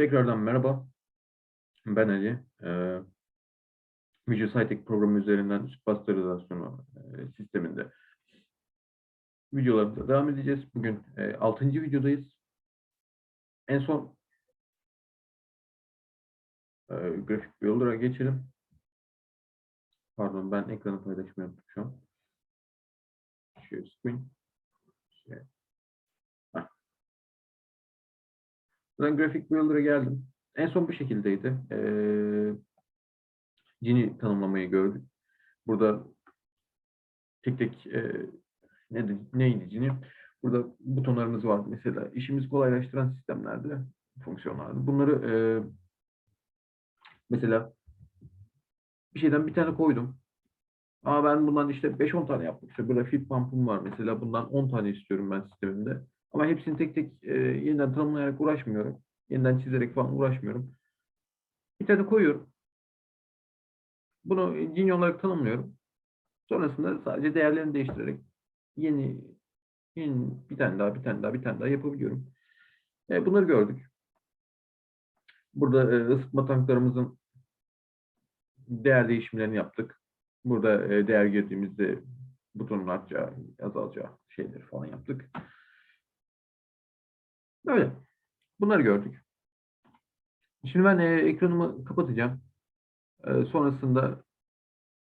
Tekrardan merhaba. Ben Ali. Ee, Visual Cytek programı üzerinden üst pastörizasyonu e, sisteminde videolarımıza devam edeceğiz. Bugün e, 6. videodayız. En son e, grafik builder'a geçelim. Pardon ben ekranı paylaşmıyorum şu an. Share screen. Share. Heh. Ben grafik builder'a geldim. En son bu şekildeydi. Ee, cini tanımlamayı gördük. Burada tek tek e, neydi, neydi cini? Burada butonlarımız vardı mesela. İşimizi kolaylaştıran sistemlerde, fonksiyonlardı. Bunları e, mesela bir şeyden bir tane koydum. Ama ben bundan işte 5-10 tane yapmak istiyorum. Burada fit pump'um var mesela. Bundan 10 tane istiyorum ben sistemimde. Ama hepsini tek tek e, yeniden tanımlayarak uğraşmıyorum. Yeniden çizerek falan uğraşmıyorum. Bir tane koyuyorum. Bunu cin olarak tanımlıyorum. Sonrasında sadece değerlerini değiştirerek yeni, yeni bir tane daha, bir tane daha, bir tane daha yapabiliyorum. E, bunları gördük. Burada e, ısıtma tanklarımızın değer değişimlerini yaptık. Burada e, değer girdiğimizde butonun artacağı, azalacağı şeyleri falan yaptık. Böyle. Bunları gördük. Şimdi ben e, ekranımı kapatacağım. E, sonrasında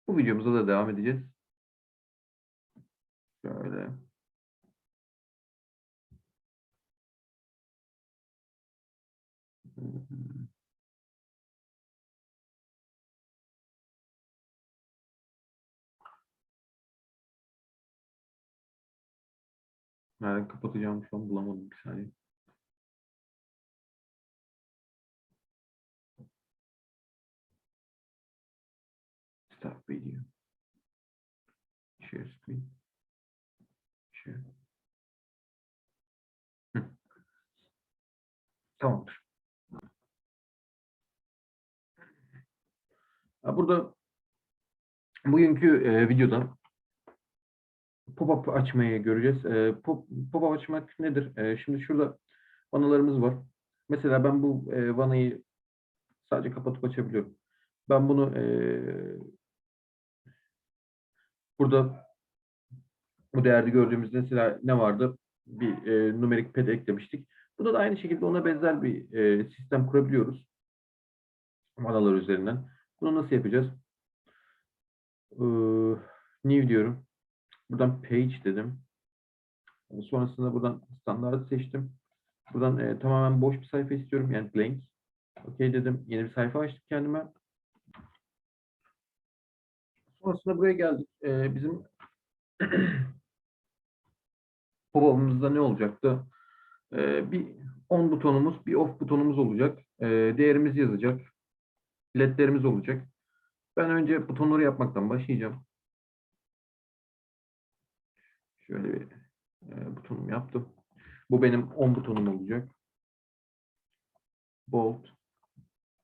bu videomuza da devam edeceğiz. Şöyle. Nereden kapatacağım şu an bulamadım bir saniye. Start video. Share screen. Share. Tamamdır. Burada bugünkü e, videoda pop-up açmayı göreceğiz. E, pop, pop-up açmak nedir? E, şimdi şurada vanalarımız var. Mesela ben bu e, vanayı sadece kapatıp açabiliyorum. Ben bunu e, burada bu değerde gördüğümüzde mesela ne vardı? Bir e, numerik pad eklemiştik. Burada da aynı şekilde ona benzer bir e, sistem kurabiliyoruz. Vanalar üzerinden. Bunu nasıl yapacağız? Ee, new diyorum. Buradan page dedim. Sonrasında buradan standart seçtim. Buradan e, tamamen boş bir sayfa istiyorum. Yani blank. OK dedim. Yeni bir sayfa açtım kendime. Sonrasında buraya geldik. E, bizim pop-up'ımızda ne olacaktı? E, bir on butonumuz, bir off butonumuz olacak. E, değerimiz yazacak. ledlerimiz olacak. Ben önce butonları yapmaktan başlayacağım. Şöyle bir e, butonumu yaptım. Bu benim 10 butonum olacak. Bold.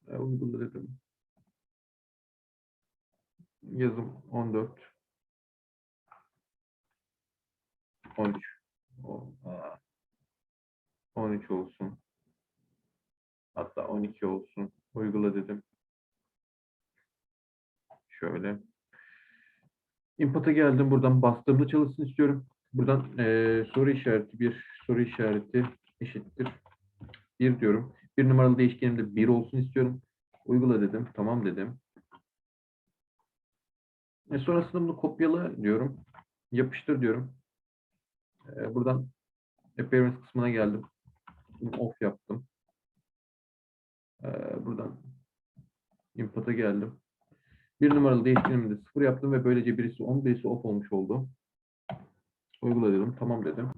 E, uygula. Yazım 14. 13. O, aa. 13 olsun. Hatta 12 olsun. Uygula dedim. Şöyle. Input'a geldim. Buradan bastığımda çalışsın istiyorum. Buradan eee, soru işareti bir soru işareti eşittir. Bir diyorum. Bir numaralı değişkenimde bir olsun istiyorum. Uygula dedim. Tamam dedim. E sonrasında bunu kopyala diyorum. Yapıştır diyorum. E, buradan appearance kısmına geldim. Bunu off yaptım. E, buradan input'a geldim. Bir numaralı değişkenimi de sıfır yaptım ve böylece birisi on, birisi off olmuş oldu. Uygula dedim. Tamam dedim.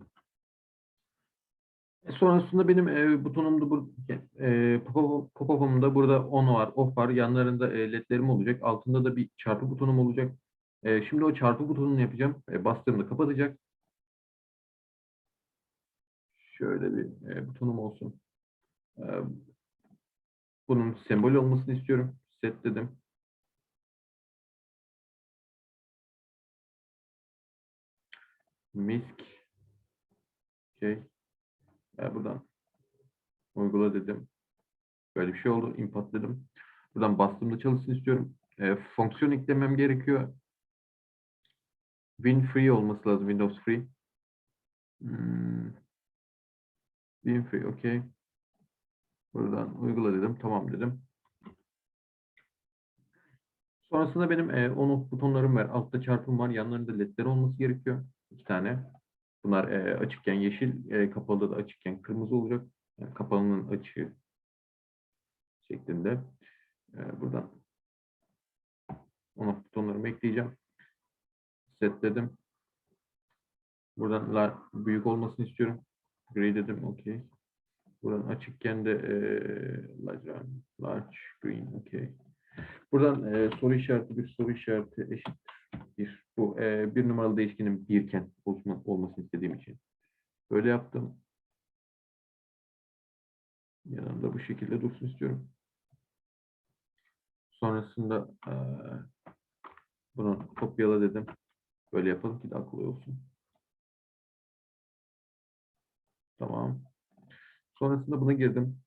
E, sonrasında benim e, butonumda bu e, pop-up- pop-up'ımda burada on var, off var. Yanlarında e, ledlerim olacak. Altında da bir çarpı butonum olacak. E, şimdi o çarpı butonunu yapacağım. E, bastığımda kapatacak. Şöyle bir e, butonum olsun. E, bunun sembol olmasını istiyorum. Set dedim. Misk. Şey. E, buradan uygula dedim. Böyle bir şey oldu. Import dedim. Buradan bastığımda çalışsın istiyorum. E, fonksiyon eklemem gerekiyor. Win free olması lazım. Windows free. Hmm. Win free. Okey. Buradan uygula dedim. Tamam dedim. Sonrasında benim e, on-off butonlarım var. Altta çarpım var. Yanlarında ledler olması gerekiyor. İki tane. Bunlar e, açıkken yeşil, e, kapalı da açıkken kırmızı olacak. Yani kapalının açığı şeklinde. E, buradan on-off butonlarımı ekleyeceğim. Setledim. Buradan büyük olmasını istiyorum. Gray dedim. Okey. Buradan açıkken de e, large, large green. Okey. Buradan e, soru işareti bir soru işareti eşit bir bu e, bir numaralı değişkenin birken olma, olmasını istediğim için böyle yaptım. Yanında bu şekilde dursun istiyorum. Sonrasında e, bunu kopyala dedim. Böyle yapalım ki daha kolay olsun. Tamam. Sonrasında buna girdim.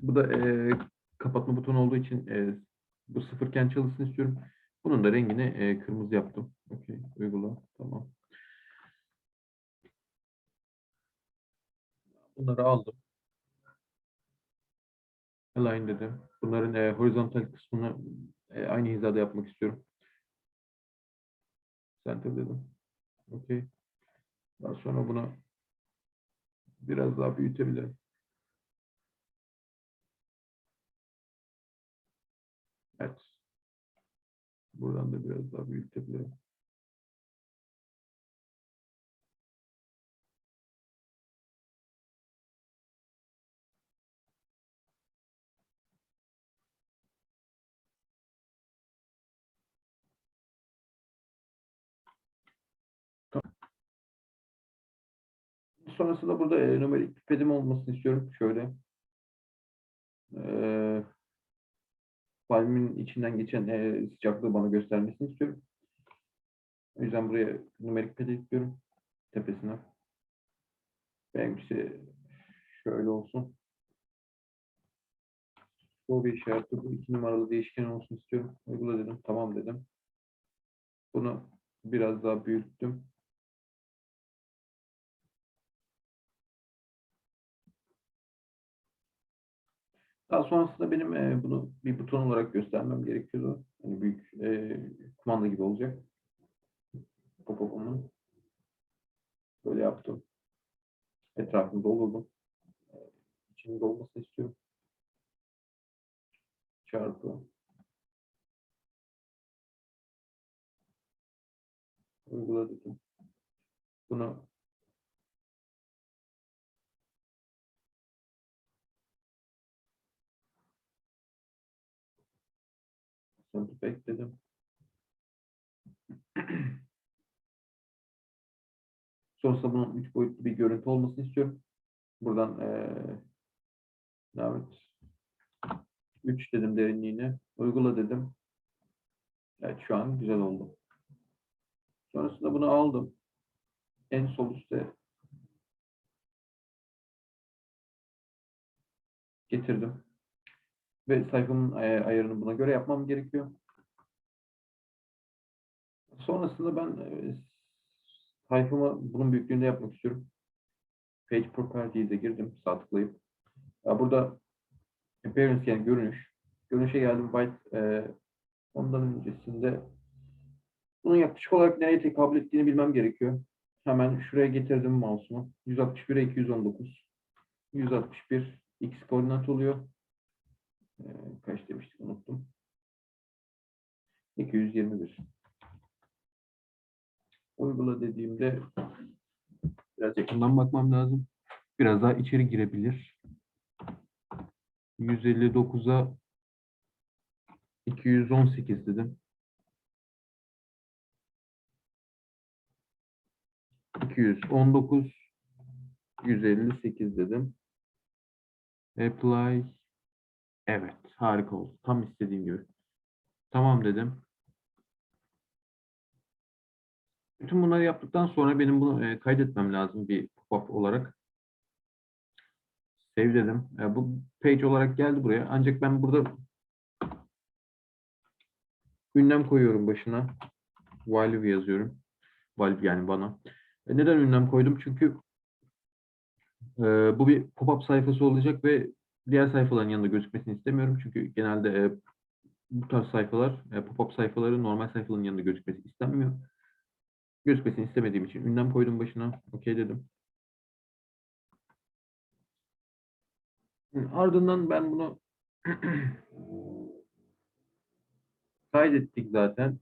Bu da e, kapatma butonu olduğu için e, bu sıfırken çalışsın istiyorum. Bunun da rengini e, kırmızı yaptım. Okey. Uygula. Tamam. Bunları aldım. Align dedim. Bunların e, horizontal kısmını e, aynı hizada yapmak istiyorum. Center dedim. Okey. Daha sonra bunu biraz daha büyütebilirim. Evet. Buradan da biraz daha büyütebilirim. Sonrasında burada e, numerik pipetim olmasını istiyorum. Şöyle. E, palmin içinden geçen e, sıcaklığı bana göstermesini istiyorum. O yüzden buraya numerik pipet ekliyorum. Tepesine. Benimkisi şöyle olsun. Soru işareti bu iki numaralı değişken olsun istiyorum. Uygula dedim. Tamam dedim. Bunu biraz daha büyüttüm. Daha sonrasında benim e, bunu bir buton olarak göstermem gerekiyordu. Hani büyük e, kumanda gibi olacak. Pop-up'ımı böyle yaptım. Etrafını doldurdum. E, İçinin dolmasını istiyorum. Çarpı. Uygula dedim. Bunu Sonra bekledim. Sonrasında bunun üç boyutlu bir görüntü olmasını istiyorum. Buradan eee evet. 3 dedim derinliğine. Uygula dedim. Evet şu an güzel oldu. Sonrasında bunu aldım. En sol üstte getirdim. Ve sayfamın ay- ayarını buna göre yapmam gerekiyor. Sonrasında ben e, sayfamı bunun büyüklüğünde yapmak istiyorum. Page Properties'e girdim sağ tıklayıp. Burada Appearance yani görünüş. Görünüşe geldim byte. E, ondan öncesinde bunun yaklaşık olarak nereye tekabül ettiğini bilmem gerekiyor. Hemen şuraya getirdim mouse'umu. 161'e 219. 161 x koordinat oluyor. Ee, kaç demiştik unuttum. 221. Uygula dediğimde biraz yakından bakmam lazım. Biraz daha içeri girebilir. 159'a 218 dedim. 219 158 dedim. Apply Evet, harika oldu. Tam istediğim gibi. Tamam dedim. Bütün bunları yaptıktan sonra benim bunu e, kaydetmem lazım bir pop-up olarak. Save dedim. E, bu page olarak geldi buraya. Ancak ben burada ünlem koyuyorum başına. Value yazıyorum. Value yani bana. E, neden ünlem koydum? Çünkü e, bu bir pop-up sayfası olacak ve diğer sayfaların yanında gözükmesini istemiyorum. Çünkü genelde e, bu tarz sayfalar, e, pop-up sayfaları normal sayfaların yanında gözükmesi istenmiyor. Gözükmesini istemediğim için ünlem koydum başına. Okey dedim. Ardından ben bunu kaydettik zaten.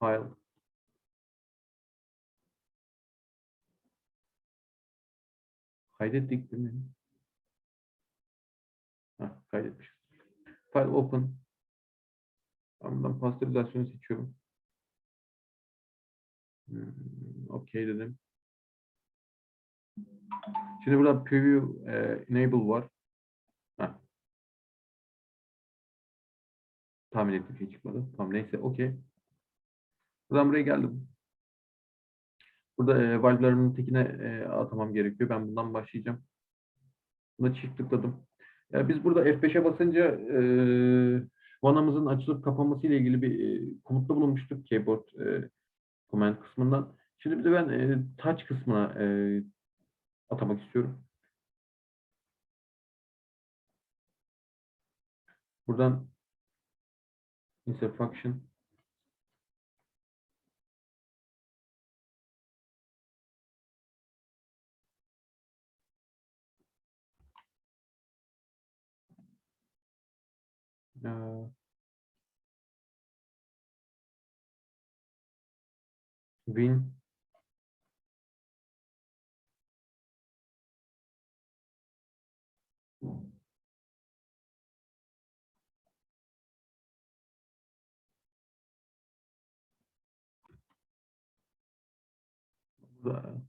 File. Kaydettik değil mi? Heh, kaydetmişiz. File open. Ben buradan pastörizasyonu seçiyorum. Hmm, Okey dedim. Şimdi burada preview e, enable var. Heh. Tahmin ettiğim şey çıkmadı. Tamam neyse okey. Buradan buraya geldim. Burada e, valve'larımın tekine e, atamam gerekiyor. Ben bundan başlayacağım. Buna çift tıkladım. Ya biz burada F5'e basınca e, vanamızın açılıp kapanması ile ilgili bir e, komutta bulunmuştuk keyboard e, command kısmından. Şimdi bir de ben e, touch kısmına e, atamak istiyorum. Buradan insert function Eee, win. Burada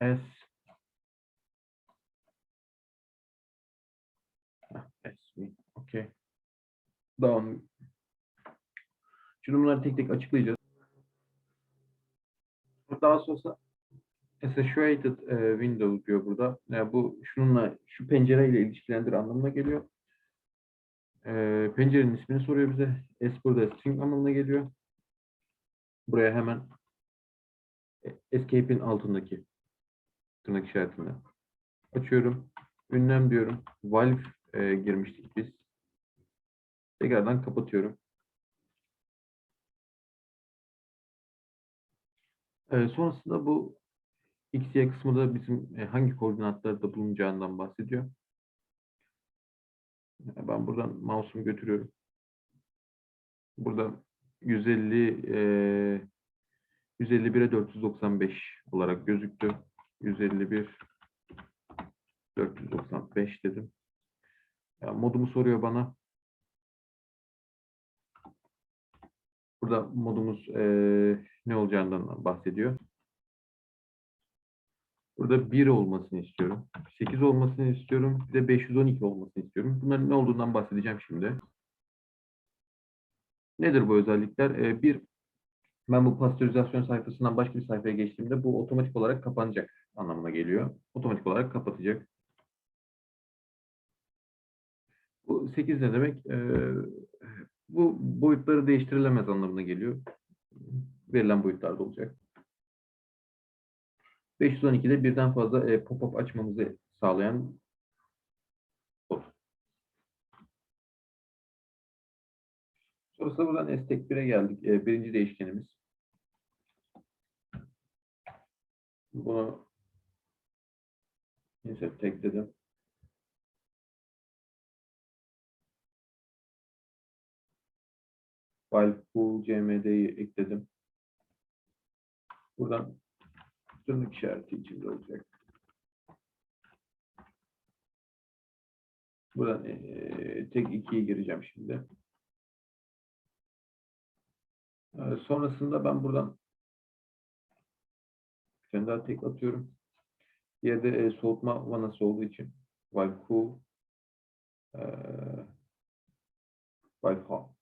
S Heh, S win. Okey. Down. Şimdi bunları tek tek açıklayacağız. Daha sonra associated e, window diyor burada. Yani bu şununla şu pencereyle ilişkilendir anlamına geliyor. E, pencerenin ismini soruyor bize. S burada string anlamına geliyor. Buraya hemen e, escape'in altındaki tırnak işaretini açıyorum. Ünlem diyorum. Valve e, girmiştik biz. Tekrardan kapatıyorum. E, sonrasında bu x, y kısmı da bizim e, hangi koordinatlarda bulunacağından bahsediyor. Ben buradan mouse'umu götürüyorum. Burada 150 e, 151'e 495 olarak gözüktü. 151 495 dedim. Ya, modumu soruyor bana. Burada modumuz e, ne olacağından bahsediyor. Burada 1 olmasını istiyorum. 8 olmasını istiyorum. Bir de 512 olmasını istiyorum. Bunların ne olduğundan bahsedeceğim şimdi. Nedir bu özellikler? E, bir, ben bu pastörizasyon sayfasından başka bir sayfaya geçtiğimde bu otomatik olarak kapanacak anlamına geliyor. Otomatik olarak kapatacak. Bu 8 ne demek? E, bu boyutları değiştirilemez anlamına geliyor. Verilen boyutlarda olacak. 512'de birden fazla e, pop-up açmamızı sağlayan kod. Sonrasında buradan estek 1'e geldik. E, birinci değişkenimiz. Bunu insert tag dedim. File pool cmd'yi ekledim. Buradan tırnak işareti içinde olacak. Buradan eee, tek 2'ye gireceğim şimdi. Eee, sonrasında ben buradan bir tane daha tek atıyorum. Diğeri de eee, soğutma vanası olduğu için while cool eee while hot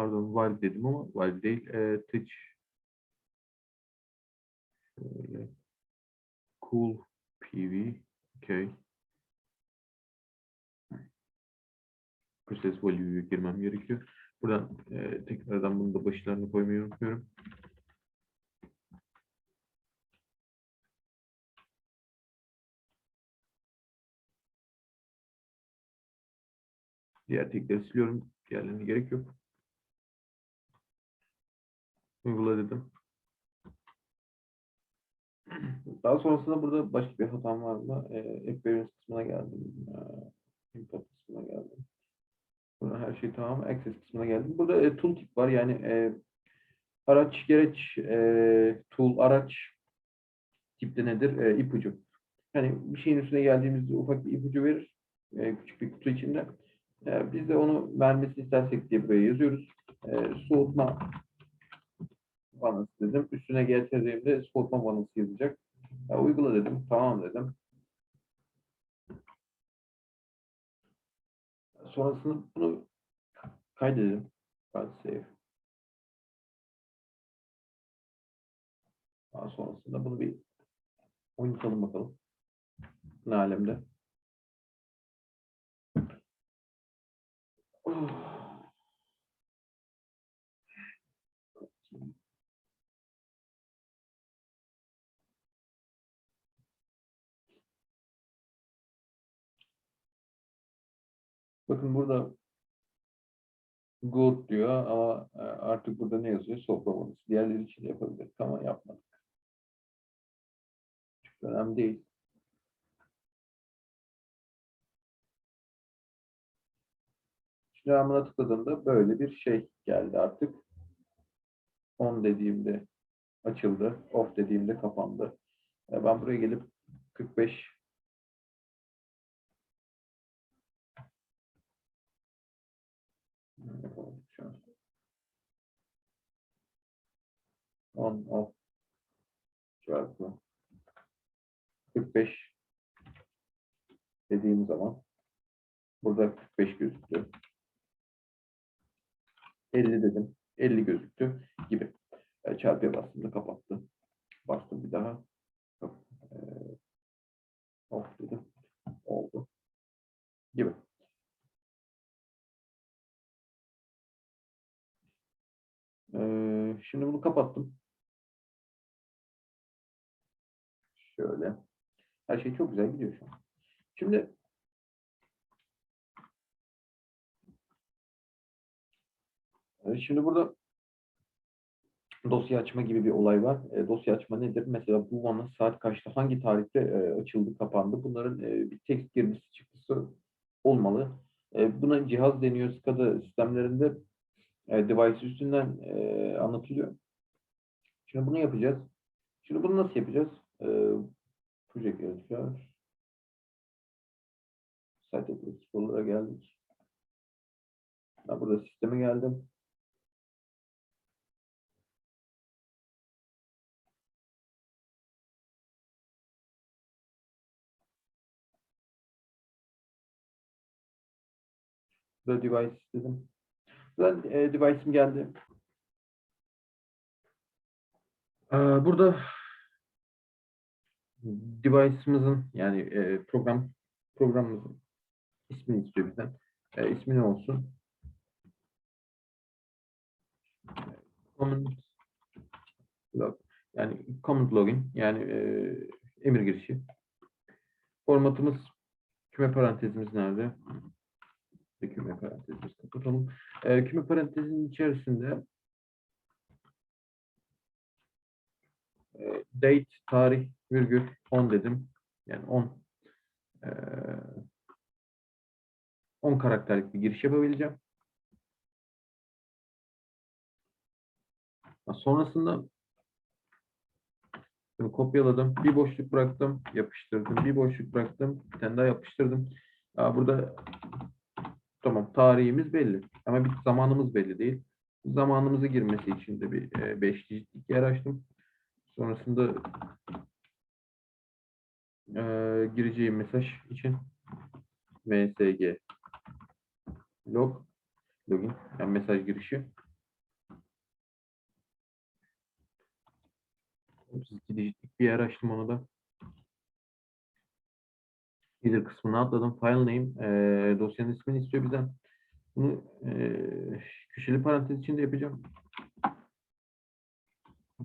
pardon while dedim ama while değil eee, touch cool PV. Okay. Process value'yu girmem gerekiyor. Buradan e, tekrardan bunu da başlarına koymayı unutmuyorum. Diğer tekleri siliyorum. Diğerlerine gerek yok. Uygula dedim. Daha sonrasında burada başka bir hatam var mı? Ee, Experience kısmına geldim. Ee, Import kısmına geldim. Burada her şey tamam. Access kısmına geldim. Burada e, tooltip var. Yani e, araç, gereç, e, tool, araç tipte nedir? E, ipucu. Yani bir şeyin üstüne geldiğimizde ufak bir ipucu verir. E, küçük bir kutu içinde. E, biz de onu vermesini istersek diye buraya yazıyoruz. E, soğutma vanası dedim. Üstüne getirdiğimde soğutma vanası yazacak. E, uygula dedim. Tamam dedim. Sonrasında bunu kaydedelim. File save. Daha sonrasında bunu bir oynatalım bakalım. Ne alemde. Bakın burada good diyor ama e, artık burada ne yazıyor? Soplamanız. Diğerleri için de yapabilirdik ama yapmadık. Çok önemli değil. Şimdi ben buna tıkladığımda böyle bir şey geldi artık. On dediğimde açıldı. Off dediğimde kapandı. E, Ben buraya gelip 45 10 10 çarpı 45 dediğim zaman burada 45 gözüktü. 50 dedim. 50 gözüktü gibi. E, çarpıya bastım da kapattı. Bastım bir daha. E, of dedim. Oldu. Gibi. Ee, şimdi bunu kapattım. Şöyle. Her şey çok güzel gidiyor şu an. Şimdi şimdi burada dosya açma gibi bir olay var. E, dosya açma nedir? Mesela bu vana saat kaçta, hangi tarihte e, açıldı, kapandı? Bunların e, bir text girdisi çıktısı olmalı. E, buna cihaz deniyor. SCADA sistemlerinde e, device üstünden e, anlatılıyor. Şimdi bunu yapacağız. Şimdi bunu nasıl yapacağız? E, Project Editor. Site Explorer'a geldik. Ben burada sisteme geldim. Burada device dedim. Ben e, device'im geldi. Ee, burada device'ımızın yani e, program programımızın ismini istiyor bizden. E, ismi ne olsun? Command log yani command login yani e, emir girişi. Formatımız küme parantezimiz nerede? Küme parantezimizi kapatalım. E, küme parantezinin içerisinde date, tarih, virgül 10 dedim. Yani 10 e, 10 karakterlik bir giriş yapabileceğim. Sonrasında bunu kopyaladım. Bir boşluk bıraktım, yapıştırdım. Bir boşluk bıraktım, bir tane daha yapıştırdım. Aa, burada tamam tarihimiz belli ama bir zamanımız belli değil. Zamanımızı girmesi için de bir 5 dijitlik yer açtım. Sonrasında e, gireceğim mesaj için msg log login yani mesaj girişi 32 dijitlik bir yer açtım onu da. Header kısmına atladım. File name e, dosyanın ismini istiyor bizden. Bunu e, köşeli parantez içinde yapacağım.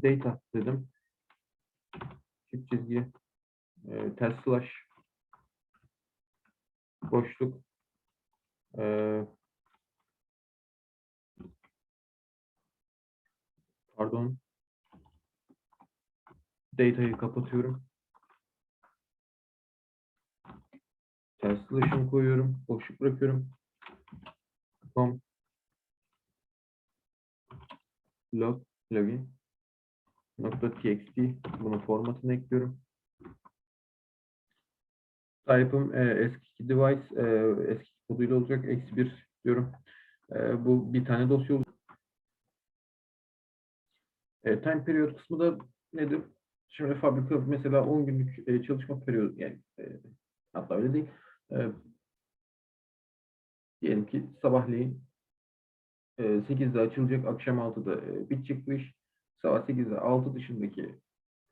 Data dedim. Çift çizgi. E, ters slash. Boşluk. E, pardon. Data'yı kapatıyorum. Ters koyuyorum. Boşluk bırakıyorum. Com log. Login txt bunun formatını ekliyorum. Type'ım e, eski device e, eski koduyla olacak. Eksi bir diyorum. E, bu bir tane dosya olacak. E, time period kısmı da nedir? Şimdi fabrika mesela 10 günlük e, çalışma periyodu yani e, hatta öyle değil. E, diyelim ki sabahleyin e, 8'de açılacak, akşam 6'da e, bitecek bu iş. Sabah 8'de 6 dışındaki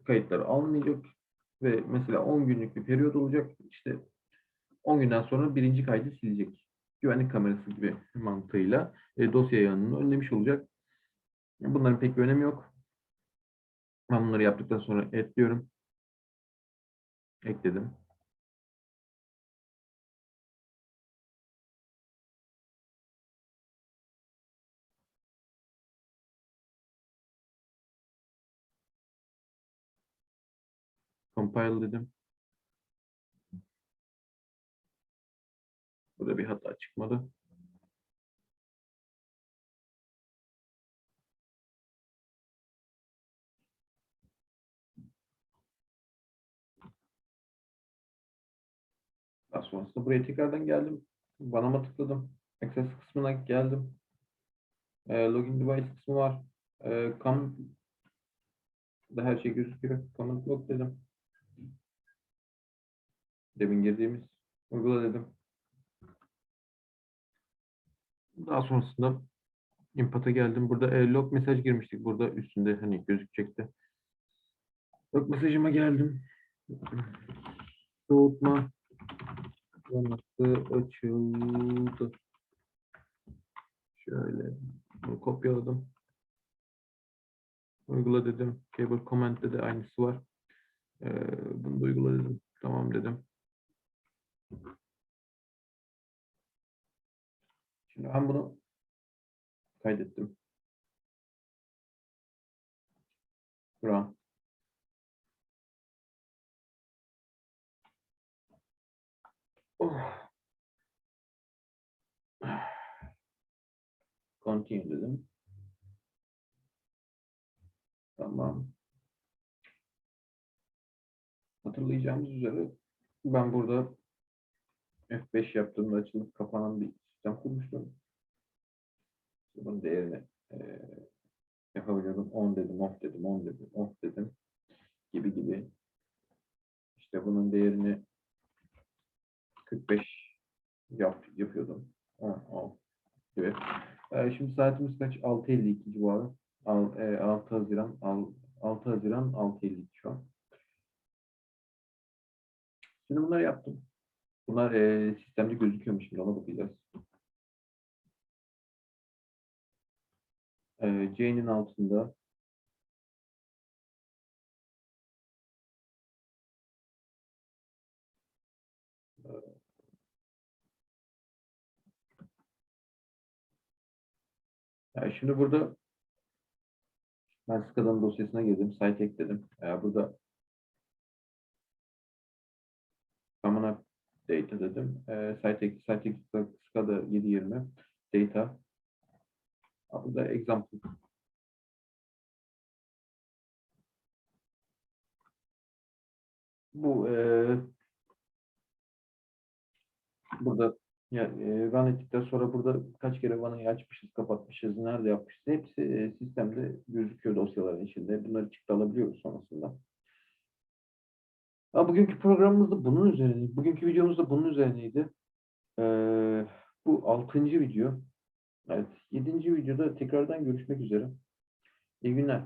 kayıtları almayacak ve mesela 10 günlük bir periyot olacak. İşte 10 günden sonra birinci kaydı silecek. Güvenlik kamerası gibi mantığıyla e, dosya yayınını önlemiş olacak. Bunların pek bir önemi yok. Ben bunları yaptıktan sonra ekliyorum. Ekledim. Compile dedim. Burada bir hata çıkmadı. Daha sonrasında buraya tekrardan geldim. Banama tıkladım. Access kısmına geldim. E, login device kısmı var. E, com da her şey gözüküyor. Comment log dedim. Demin girdiğimiz uygula dedim. Daha sonrasında input'a geldim. Burada e, log mesaj girmiştik. Burada üstünde hani gözükecekti. Log mesajıma geldim. Soğutma yanıtı açıldı. Şöyle bunu kopyaladım. Uygula dedim. Cable comment'te de aynısı var. Ee, bunu da uygula dedim. Tamam dedim. Şimdi ben bunu kaydettim. Oh. Continue dedim. Tamam. Hatırlayacağımız üzere ben burada F5 yaptığımda açılıp kapanan bir sistem kurmuştum. Bunun değerini e, yapabiliyordum. 10 dedim, off dedim, 10 dedim, off dedim gibi gibi. İşte bunun değerini 45 yap, yapıyordum. 10, 10 gibi. E, şimdi saatimiz kaç? 6.52 civarı. Al, e, 6 Haziran, al, 6 Haziran 6.52 şu an. Şimdi bunları yaptım. Bunlar e, sistemde gözüküyormuş şimdi ona bakacağız. E, C'nin altında Yani şimdi burada ben Scala'nın dosyasına girdim, site ekledim. Ee, burada common data dedim. Ee, site site ek, Scala 720 data. Aa, Burada example. Bu e, burada yani e, run ettikten sonra burada kaç kere vanayı açmışız, kapatmışız, nerede yapmışız hepsi e, sistemde gözüküyor dosyaların içinde. Bunları çıktı alabiliyoruz sonrasında. Ha, bugünkü programımız da bunun üzerine, bugünkü videomuz da bunun üzerineydi. Ee, bu altıncı video. Evet, yedinci videoda tekrardan görüşmek üzere. İyi günler.